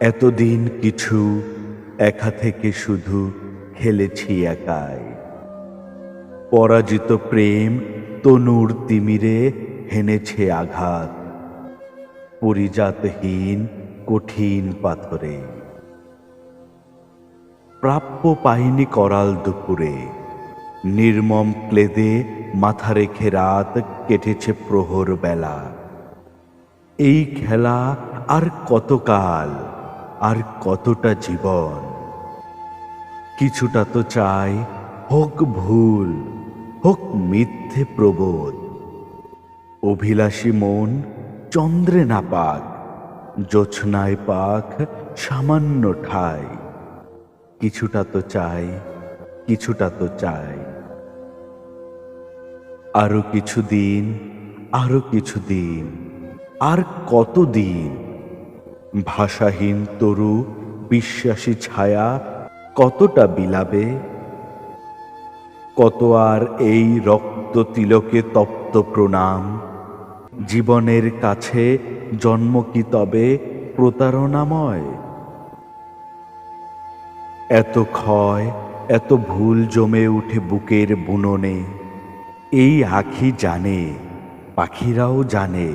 এতদিন কিছু একা থেকে শুধু খেলেছি একায় পরাজিত প্রেম তনুর তিমিরে হেনেছে আঘাত। পরিজাতহীন কঠিন পাথরে। প্রাপ্য পাইনি করাল দুপুরে। নির্মম ক্লেদে মাথা রেখে রাত কেটেছে প্রহর বেলা। এই খেলা আর কতকাল আর কতটা জীবন? কিছুটা তো চাই হোক ভুল, হোক মিথ্যে প্রবোধ। অভিলাষী মন চন্দ্রে না পাক, জোছনায় পাক সামান্য ঠাই। কিছুটা তো চাই, কিছুটা তো চাই। আরও কিছুদিন আরও কিছুদিন আর কতদিন ভাষাহীন তরু, বিশ্বাসী ছায়া কতটা বিলাবে? কত আর এই রক্ত তিলকে তপ্ত প্রণাম? জীবনের কাছে জন্ম কি তবে প্রতারণাময়? এত ক্ষয়, এত ভুল জমে উঠে বুকের বুননে। এই আখি জানে, পাখিরাও জানে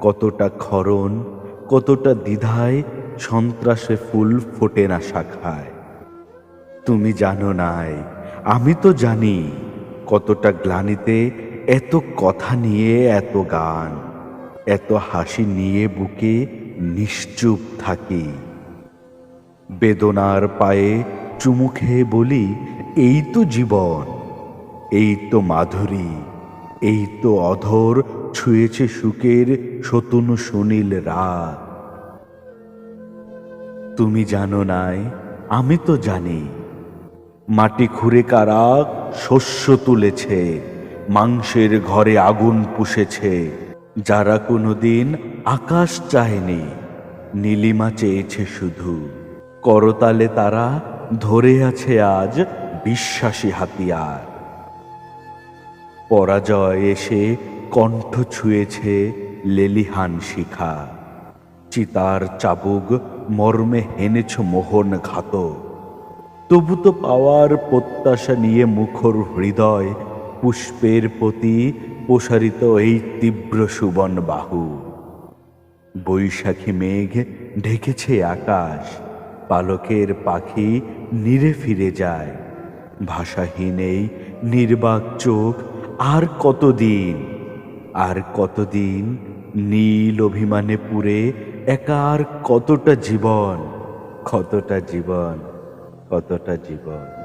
কতটা ক্ষরণ কতটা দ্বিধায় সন্ত্রাসে ফুল ফোটে না শাখায়। তুমি জানো নাই, আমি তো জানি কতটা গ্লানিতে এত কথা নিয়ে, এত গান, এত হাসি নিয়ে বুকে নিশ্চুপ থাকি। বেদনার পায়ে চুমু খেয়ে বলি, এই তো জীবন, এই তো মাধুরী, এই তো অধর, ছুঁয়েছে সুখের শতনু সুনীল রাত। তুমি জানো নাই, আমি তো জানি। মাটি খুঁড়ে কারা শস্য তুলেছে, মাংসের ঘরে আগুন পুষেছে। যারা কোনোদিন আকাশ চায়নি, নীলিমা চেয়েছে শুধু। করতালে তারা ধরে আছে আজ বিশ্বাসী হাতিয়ার। পরাজয় এসে কণ্ঠ ছুঁয়েছে লেলিহান শিখা। চিতার চাবুক মর্মে হেনেছ মোহন ঘাত। তবু তো পাওয়ার প্রত্যাশা নিয়ে মুখর হৃদয়, পুষ্পের প্রতি প্রসারিত এই তীব্র সুবন বাহু। বৈশাখী মেঘ ঢেকেছে আকাশ, পালকের পাখি নিরে ফিরে যায়। ভাষাহীন এই নির্বাক চোখ আর কতদিন আর কতদিন নীল অভিমানে পুরে একা আর কতটা জীবন কতটা জীবন কতটা জীবন?